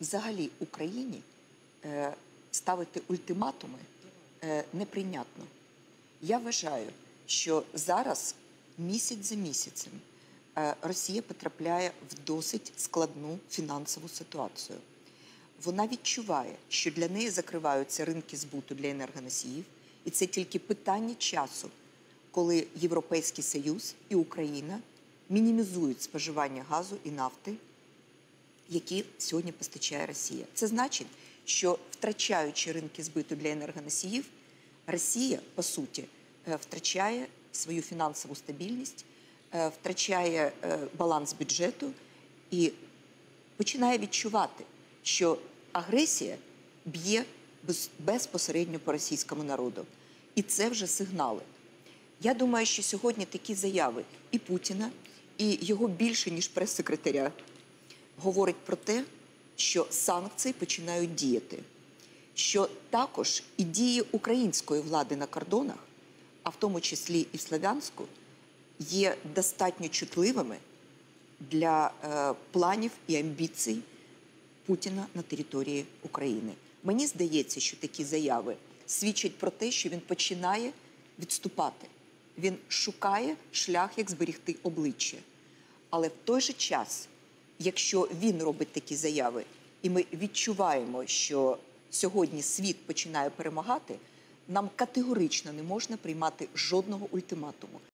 взагалі Україні е, ставити ультиматуми е, неприйнятно. Я вважаю, що зараз місяць за місяцем е, Росія потрапляє в досить складну фінансову ситуацію. Вона відчуває, що для неї закриваються ринки збуту для енергоносіїв, і це тільки питання часу, коли Європейський Союз і Україна мінімізують споживання газу і нафти, які сьогодні постачає Росія. Це значить, що втрачаючи ринки збиту для енергоносіїв, Росія, по суті, е, втрачає свою фінансову стабільність, е, втрачає е, баланс бюджету і починає відчувати, що агресія б'є безпосередньо по російському народу. І це вже сигнали. Я думаю, що сьогодні такі заяви і Путіна, і його більше, ніж прес-секретаря, говорить про те, що санкції починають діяти. Що також і дії української влади на кордонах, а в тому числі і в Слов'янську, є достатньо чутливими для е, планів і амбіцій Путіна на території України. Мені здається, що такі заяви свідчать про те, що він починає відступати. Він шукає шлях, як зберегти обличчя. Але в той же час, якщо він робить такі заяви, і ми відчуваємо, що сьогодні світ починає перемагати, нам категорично не можна приймати жодного ультиматуму.